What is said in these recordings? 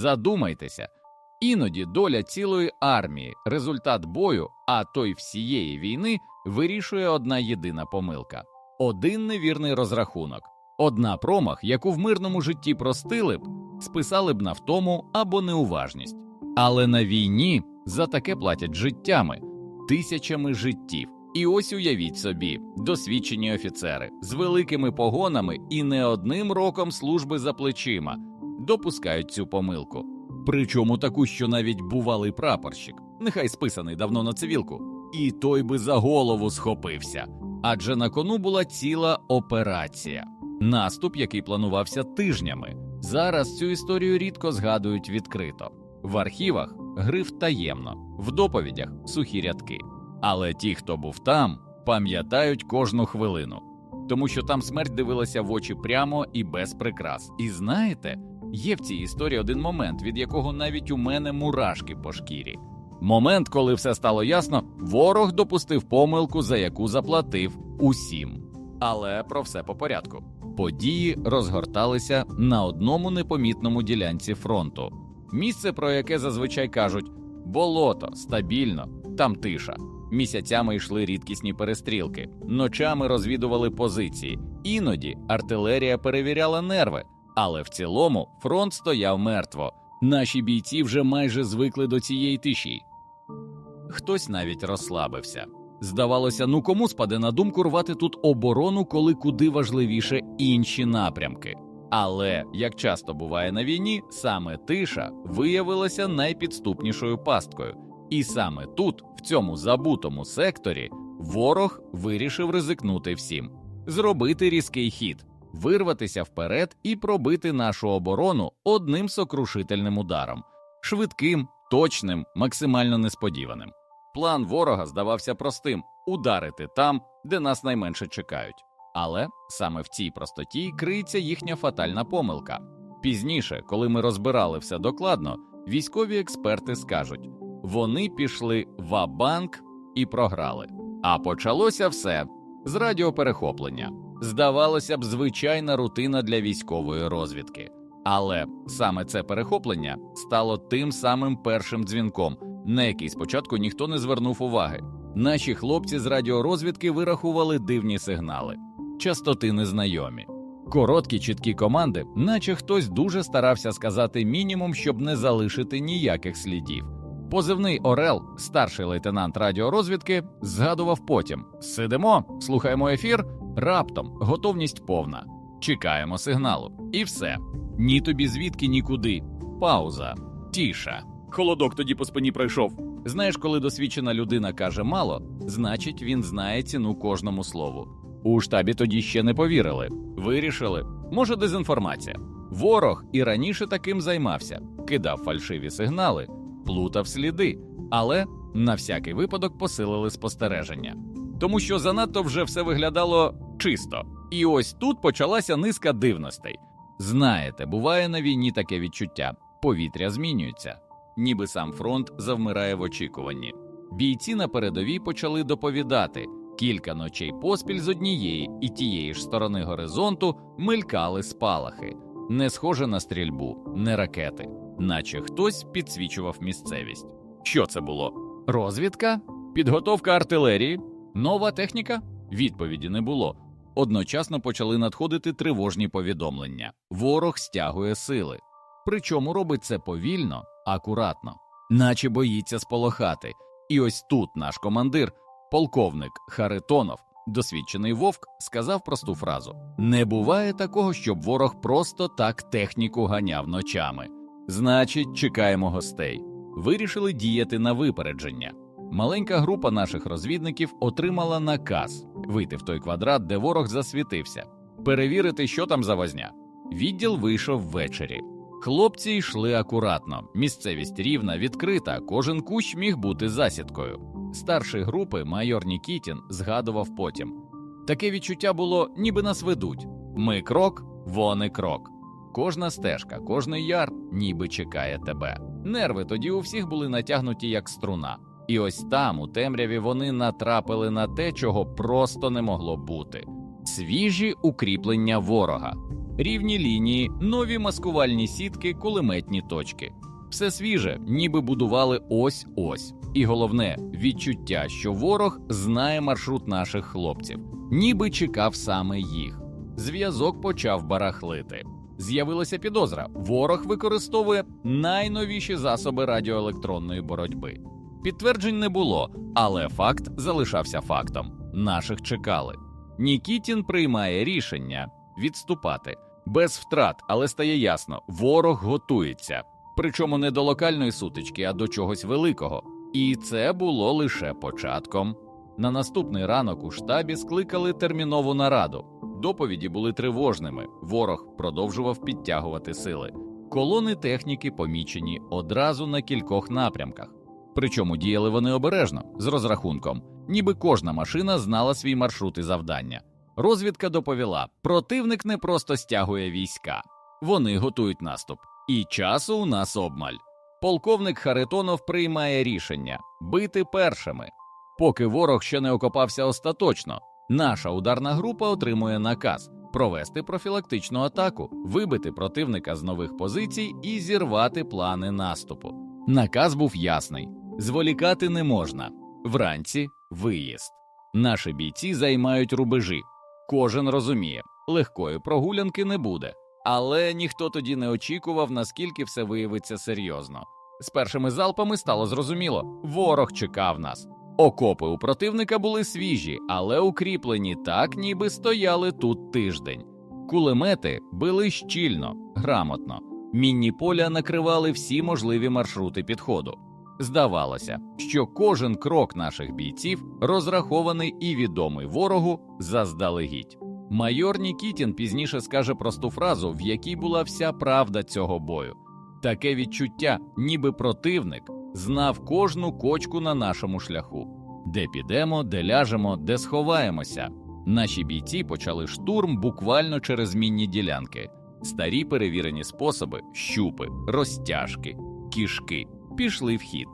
Задумайтеся. Іноді доля цілої армії, результат бою, а то й всієї війни вирішує одна єдина помилка, один невірний розрахунок, одна промах, яку в мирному житті простили б, списали б на втому або неуважність. Але на війні за таке платять життями, тисячами життів. І ось уявіть собі, досвідчені офіцери з великими погонами і не одним роком служби за плечима допускають цю помилку. Причому таку, що навіть бувалий прапорщик, нехай списаний давно на цивілку, і той би за голову схопився. Адже на кону була ціла операція, наступ, який планувався тижнями. Зараз цю історію рідко згадують відкрито. В архівах гриф таємно, в доповідях сухі рядки. Але ті, хто був там, пам'ятають кожну хвилину, тому що там смерть дивилася в очі прямо і без прикрас. І знаєте, є в цій історії один момент, від якого навіть у мене мурашки по шкірі. Момент, коли все стало ясно, ворог допустив помилку, за яку заплатив усім. Але про все по порядку. Події розгорталися на одному непомітному ділянці фронту. Місце, про яке зазвичай кажуть болото, стабільно, там тиша. Місяцями йшли рідкісні перестрілки, ночами розвідували позиції, іноді артилерія перевіряла нерви, але в цілому фронт стояв мертво. Наші бійці вже майже звикли до цієї тиші. Хтось навіть розслабився. Здавалося, ну кому спаде на думку рвати тут оборону, коли куди важливіше інші напрямки. Але, як часто буває на війні, саме тиша виявилася найпідступнішою пасткою. І саме тут, в цьому забутому секторі, ворог вирішив ризикнути всім, зробити різкий хід, вирватися вперед і пробити нашу оборону одним сокрушительним ударом, швидким, точним, максимально несподіваним. План ворога здавався простим ударити там, де нас найменше чекають. Але саме в цій простоті криється їхня фатальна помилка. Пізніше, коли ми розбирали все докладно, військові експерти скажуть вони пішли в банк і програли. А почалося все з радіоперехоплення. Здавалося б, звичайна рутина для військової розвідки. Але саме це перехоплення стало тим самим першим дзвінком, на який спочатку ніхто не звернув уваги. Наші хлопці з радіорозвідки вирахували дивні сигнали, частоти незнайомі. Короткі чіткі команди, наче хтось дуже старався сказати мінімум, щоб не залишити ніяких слідів. Позивний Орел, старший лейтенант радіорозвідки, згадував потім: сидимо, слухаємо ефір, раптом готовність повна, чекаємо сигналу, і все. Ні тобі звідки, нікуди. Пауза, тіша. Холодок тоді по спині пройшов. Знаєш, коли досвідчена людина каже мало, значить він знає ціну кожному слову. У штабі тоді ще не повірили. Вирішили, може, дезінформація. Ворог і раніше таким займався, кидав фальшиві сигнали, плутав сліди, але на всякий випадок посилили спостереження. Тому що занадто вже все виглядало чисто. І ось тут почалася низка дивностей. Знаєте, буває на війні таке відчуття: повітря змінюється, ніби сам фронт завмирає в очікуванні. Бійці на передовій почали доповідати. Кілька ночей поспіль з однієї і тієї ж сторони горизонту мелькали спалахи, не схоже на стрільбу, не ракети, наче хтось підсвічував місцевість. Що це було? Розвідка? Підготовка артилерії? Нова техніка? Відповіді не було. Одночасно почали надходити тривожні повідомлення. Ворог стягує сили. Причому робить це повільно, акуратно, наче боїться сполохати. І ось тут наш командир, полковник Харитонов, досвідчений вовк, сказав просту фразу: не буває такого, щоб ворог просто так техніку ганяв ночами. Значить, чекаємо гостей. Вирішили діяти на випередження. Маленька група наших розвідників отримала наказ вийти в той квадрат, де ворог засвітився, перевірити, що там за возня. Відділ вийшов ввечері. Хлопці йшли акуратно, місцевість рівна, відкрита, кожен кущ міг бути засідкою. Старший групи майор Нікітін згадував потім. Таке відчуття було, ніби нас ведуть. Ми крок, вони крок. Кожна стежка, кожний яр ніби чекає тебе. Нерви тоді у всіх були натягнуті як струна. І ось там, у темряві, вони натрапили на те, чого просто не могло бути свіжі укріплення ворога. рівні лінії, нові маскувальні сітки, кулеметні точки. Все свіже, ніби будували ось ось. І головне відчуття, що ворог знає маршрут наших хлопців, ніби чекав саме їх. Зв'язок почав барахлити. З'явилася підозра: ворог використовує найновіші засоби радіоелектронної боротьби. Підтверджень не було, але факт залишався фактом. Наших чекали. Нікітін приймає рішення відступати без втрат, але стає ясно, ворог готується. Причому не до локальної сутички, а до чогось великого. І це було лише початком. На наступний ранок у штабі скликали термінову нараду. Доповіді були тривожними. Ворог продовжував підтягувати сили. Колони техніки помічені одразу на кількох напрямках. Причому діяли вони обережно з розрахунком, ніби кожна машина знала свій маршрут і завдання. Розвідка доповіла: противник не просто стягує війська, вони готують наступ, і часу у нас обмаль. Полковник Харитонов приймає рішення бити першими. Поки ворог ще не окопався остаточно, наша ударна група отримує наказ провести профілактичну атаку, вибити противника з нових позицій і зірвати плани наступу. Наказ був ясний: зволікати не можна. Вранці виїзд. Наші бійці займають рубежі. Кожен розуміє, легкої прогулянки не буде. Але ніхто тоді не очікував, наскільки все виявиться серйозно. З першими залпами стало зрозуміло, ворог чекав нас. Окопи у противника були свіжі, але укріплені так, ніби стояли тут тиждень. Кулемети били щільно, грамотно. Мінні поля накривали всі можливі маршрути підходу. Здавалося, що кожен крок наших бійців розрахований і відомий ворогу заздалегідь. Майор Нікітін пізніше скаже просту фразу, в якій була вся правда цього бою. Таке відчуття, ніби противник знав кожну кочку на нашому шляху, де підемо, де ляжемо, де сховаємося. Наші бійці почали штурм буквально через мінні ділянки, старі перевірені способи, щупи, розтяжки, кішки пішли в хід.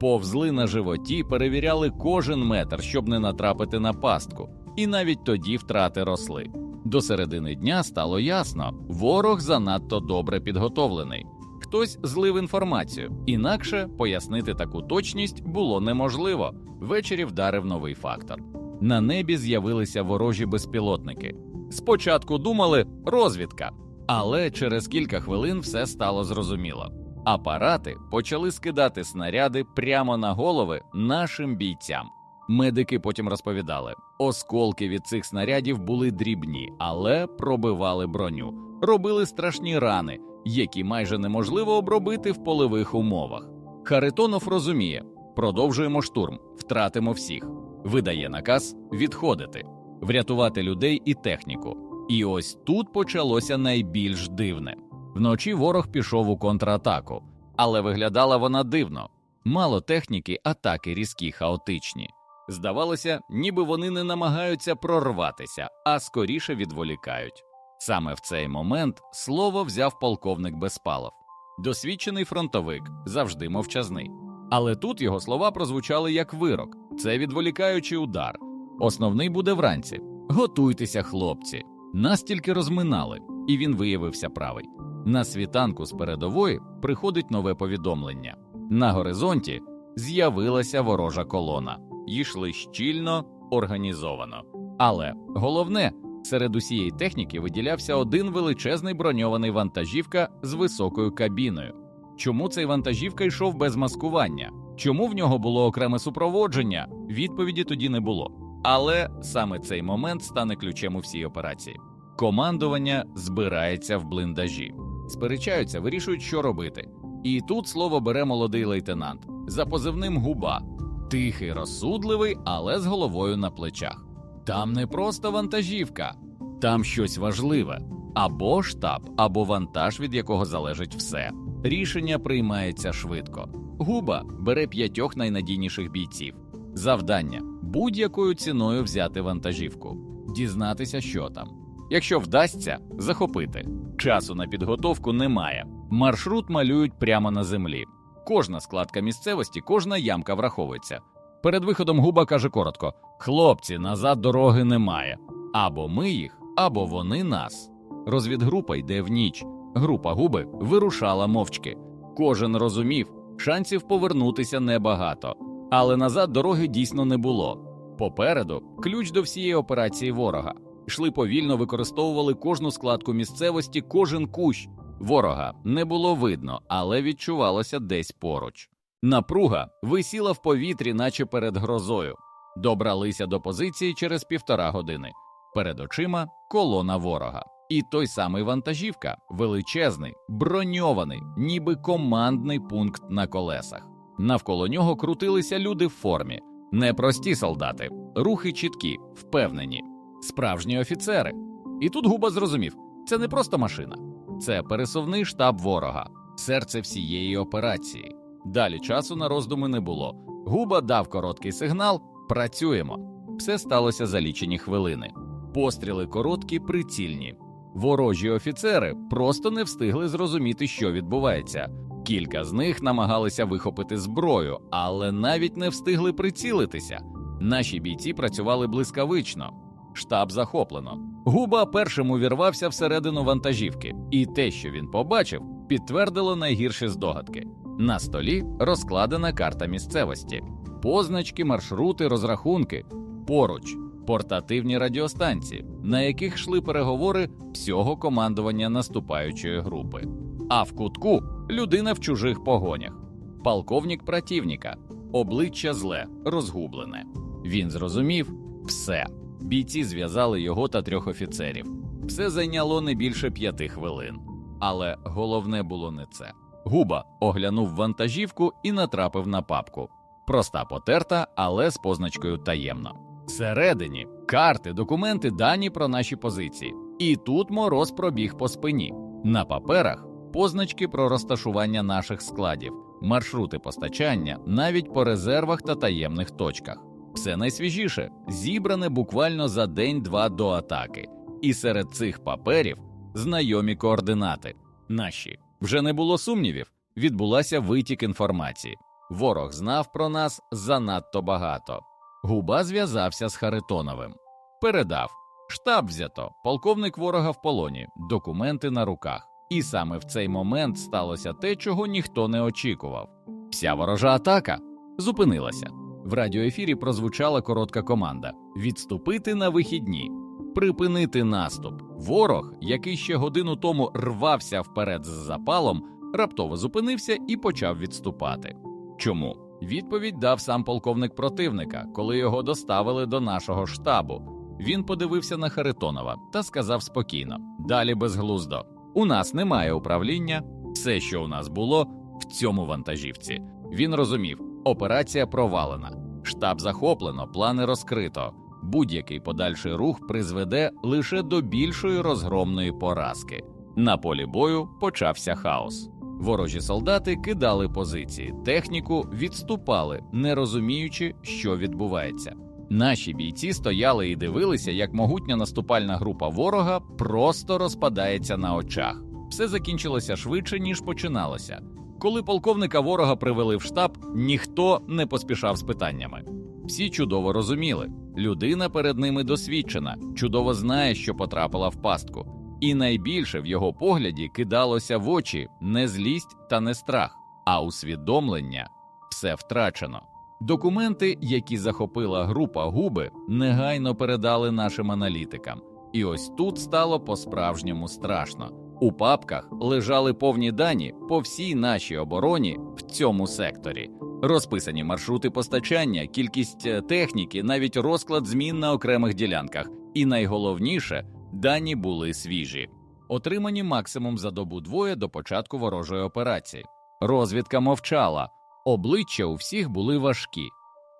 Повзли на животі, перевіряли кожен метр, щоб не натрапити на пастку, і навіть тоді втрати росли. До середини дня стало ясно, ворог занадто добре підготовлений. Хтось злив інформацію, інакше пояснити таку точність було неможливо. Ввечері вдарив новий фактор. На небі з'явилися ворожі безпілотники. Спочатку думали розвідка, але через кілька хвилин все стало зрозуміло. Апарати почали скидати снаряди прямо на голови нашим бійцям. Медики потім розповідали, осколки від цих снарядів були дрібні, але пробивали броню, робили страшні рани, які майже неможливо обробити в полевих умовах. Харитонов розуміє, продовжуємо штурм, втратимо всіх, видає наказ відходити, врятувати людей і техніку. І ось тут почалося найбільш дивне. Вночі ворог пішов у контратаку, але виглядала вона дивно. Мало техніки, атаки різкі, хаотичні. Здавалося, ніби вони не намагаються прорватися, а скоріше відволікають. Саме в цей момент слово взяв полковник Безпалов, досвідчений фронтовик, завжди мовчазний. Але тут його слова прозвучали як вирок, це відволікаючий удар. Основний буде вранці. Готуйтеся, хлопці. Нас тільки розминали, і він виявився правий. На світанку з передової приходить нове повідомлення. На горизонті з'явилася ворожа колона, йшли щільно, організовано. Але головне, серед усієї техніки виділявся один величезний броньований вантажівка з високою кабіною. Чому цей вантажівка йшов без маскування? Чому в нього було окреме супроводження? Відповіді тоді не було. Але саме цей момент стане ключем у всій операції. Командування збирається в бліндажі, сперечаються, вирішують, що робити. І тут слово бере молодий лейтенант за позивним губа, тихий, розсудливий, але з головою на плечах. Там не просто вантажівка, там щось важливе або штаб, або вантаж, від якого залежить все. Рішення приймається швидко. Губа бере п'ятьох найнадійніших бійців. Завдання будь-якою ціною взяти вантажівку, дізнатися, що там. Якщо вдасться, захопити. Часу на підготовку немає. Маршрут малюють прямо на землі. Кожна складка місцевості, кожна ямка враховується. Перед виходом губа каже коротко: хлопці, назад дороги немає. Або ми їх, або вони нас. Розвідгрупа йде в ніч. Група губи вирушала мовчки. Кожен розумів, шансів повернутися небагато, але назад дороги дійсно не було. Попереду ключ до всієї операції ворога. Йшли повільно, використовували кожну складку місцевості, кожен кущ. Ворога не було видно, але відчувалося десь поруч. Напруга висіла в повітрі, наче перед грозою. Добралися до позиції через півтора години. Перед очима колона ворога. І той самий вантажівка, величезний, броньований, ніби командний пункт на колесах. Навколо нього крутилися люди в формі, непрості солдати, рухи чіткі, впевнені, справжні офіцери. І тут губа зрозумів: це не просто машина, це пересувний штаб ворога, серце всієї операції. Далі часу на роздуми не було. Губа дав короткий сигнал. Працюємо. Все сталося за лічені хвилини. Постріли короткі, прицільні. Ворожі офіцери просто не встигли зрозуміти, що відбувається. Кілька з них намагалися вихопити зброю, але навіть не встигли прицілитися. Наші бійці працювали блискавично. Штаб захоплено. Губа першим увірвався всередину вантажівки, і те, що він побачив, підтвердило найгірші здогадки. На столі розкладена карта місцевості, позначки, маршрути, розрахунки. Поруч портативні радіостанції, на яких йшли переговори всього командування наступаючої групи. А в кутку людина в чужих погонях, полковник противника, обличчя зле, розгублене. Він зрозумів все. Бійці зв'язали його та трьох офіцерів. Все зайняло не більше п'яти хвилин. Але головне було не це. Губа оглянув вантажівку і натрапив на папку. Проста потерта, але з позначкою таємно. Всередині карти, документи, дані про наші позиції. І тут мороз пробіг по спині. На паперах позначки про розташування наших складів, маршрути постачання, навіть по резервах та таємних точках. Все найсвіжіше зібране буквально за день-два до атаки. І серед цих паперів знайомі координати. Наші вже не було сумнівів. Відбулася витік інформації. Ворог знав про нас занадто багато. Губа зв'язався з Харитоновим. Передав штаб взято, полковник ворога в полоні, документи на руках. І саме в цей момент сталося те, чого ніхто не очікував. Вся ворожа атака зупинилася. В радіоефірі прозвучала коротка команда: відступити на вихідні, припинити наступ. Ворог, який ще годину тому рвався вперед з запалом, раптово зупинився і почав відступати. Чому? Відповідь дав сам полковник противника, коли його доставили до нашого штабу. Він подивився на Харитонова та сказав спокійно: далі безглуздо. У нас немає управління, все, що у нас було, в цьому вантажівці. Він розумів, операція провалена, штаб захоплено, плани розкрито. Будь-який подальший рух призведе лише до більшої розгромної поразки. На полі бою почався хаос. Ворожі солдати кидали позиції, техніку відступали, не розуміючи, що відбувається. Наші бійці стояли і дивилися, як могутня наступальна група ворога просто розпадається на очах. Все закінчилося швидше, ніж починалося. Коли полковника ворога привели в штаб, ніхто не поспішав з питаннями. Всі чудово розуміли, людина перед ними досвідчена, чудово знає, що потрапила в пастку. І найбільше в його погляді кидалося в очі не злість та не страх, а усвідомлення все втрачено. Документи, які захопила група губи, негайно передали нашим аналітикам, і ось тут стало по-справжньому страшно. У папках лежали повні дані по всій нашій обороні в цьому секторі, розписані маршрути постачання, кількість е, техніки, навіть розклад змін на окремих ділянках, і найголовніше дані були свіжі, отримані максимум за добу двоє до початку ворожої операції. Розвідка мовчала, обличчя у всіх були важкі,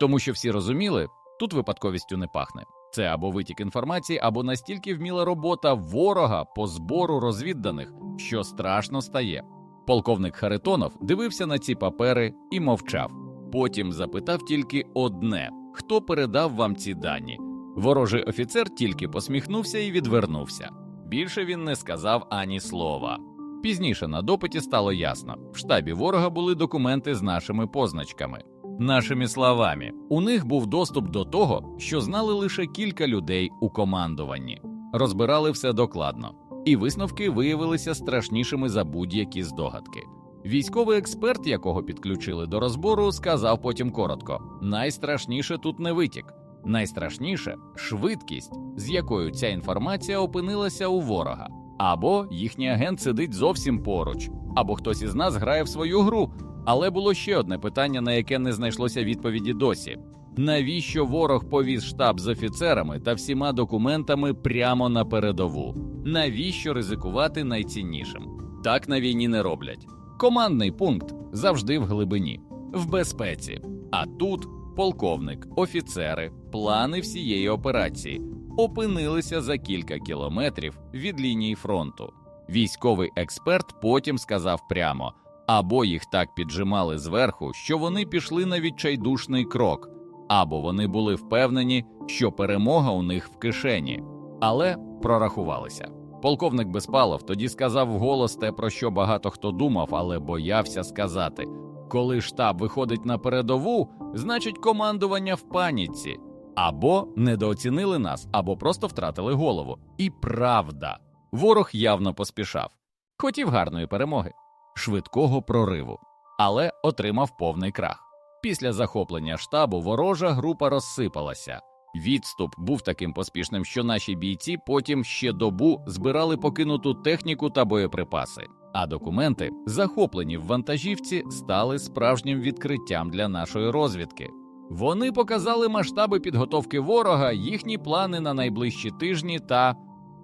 тому що всі розуміли, тут випадковістю не пахне. Це або витік інформації, або настільки вміла робота ворога по збору розвідданих, що страшно стає. Полковник Харитонов дивився на ці папери і мовчав. Потім запитав тільки одне: хто передав вам ці дані? Ворожий офіцер тільки посміхнувся і відвернувся. Більше він не сказав ані слова. Пізніше на допиті стало ясно: в штабі ворога були документи з нашими позначками. Нашими словами, у них був доступ до того, що знали лише кілька людей у командуванні, розбирали все докладно. і висновки виявилися страшнішими за будь-які здогадки. Військовий експерт, якого підключили до розбору, сказав потім коротко: найстрашніше тут не витік, найстрашніше швидкість, з якою ця інформація опинилася у ворога, або їхній агент сидить зовсім поруч, або хтось із нас грає в свою гру. Але було ще одне питання, на яке не знайшлося відповіді досі. Навіщо ворог повіз штаб з офіцерами та всіма документами прямо на передову? Навіщо ризикувати найціннішим? Так на війні не роблять. Командний пункт завжди в глибині, в безпеці. А тут полковник, офіцери, плани всієї операції опинилися за кілька кілометрів від лінії фронту. Військовий експерт потім сказав прямо: або їх так піджимали зверху, що вони пішли на відчайдушний крок, або вони були впевнені, що перемога у них в кишені, але прорахувалися. Полковник Безпалов тоді сказав вголос те, про що багато хто думав, але боявся сказати: коли штаб виходить на передову, значить командування в паніці. Або недооцінили нас, або просто втратили голову. І правда, ворог явно поспішав. Хотів гарної перемоги, швидкого прориву, але отримав повний крах. Після захоплення штабу ворожа група розсипалася. Відступ був таким поспішним, що наші бійці потім ще добу збирали покинуту техніку та боєприпаси. А документи, захоплені в вантажівці, стали справжнім відкриттям для нашої розвідки. Вони показали масштаби підготовки ворога, їхні плани на найближчі тижні та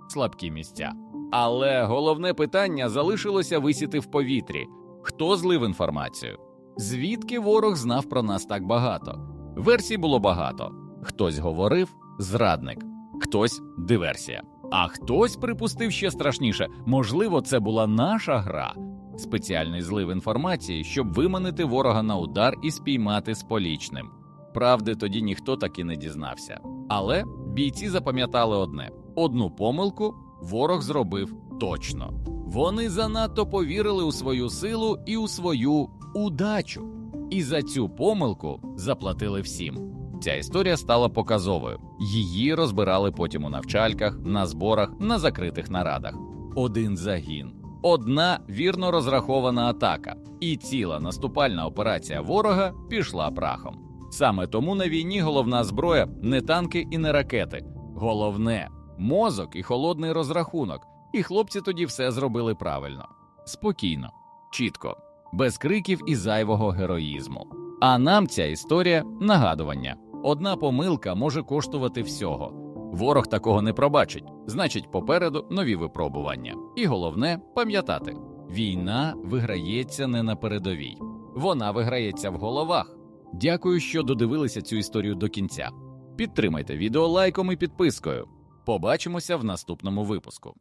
слабкі місця. Але головне питання залишилося висіти в повітрі: хто злив інформацію? Звідки ворог знав про нас так багато? Версій було багато. Хтось говорив зрадник, хтось диверсія. А хтось припустив ще страшніше можливо, це була наша гра, спеціальний злив інформації, щоб виманити ворога на удар і спіймати з полічним. Правди тоді ніхто так і не дізнався. Але бійці запам'ятали одне: одну помилку ворог зробив точно. Вони занадто повірили у свою силу і у свою удачу. І за цю помилку заплатили всім. Ця історія стала показовою. Її розбирали потім у навчальках, на зборах, на закритих нарадах. Один загін, одна вірно розрахована атака, і ціла наступальна операція ворога пішла прахом. Саме тому на війні головна зброя не танки і не ракети. Головне мозок і холодний розрахунок. І хлопці тоді все зробили правильно, спокійно, чітко, без криків і зайвого героїзму. А нам ця історія нагадування. Одна помилка може коштувати всього. Ворог такого не пробачить, значить, попереду нові випробування. І головне пам'ятати: війна виграється не на передовій, вона виграється в головах. Дякую, що додивилися цю історію до кінця. Підтримайте відео лайком і підпискою. Побачимося в наступному випуску.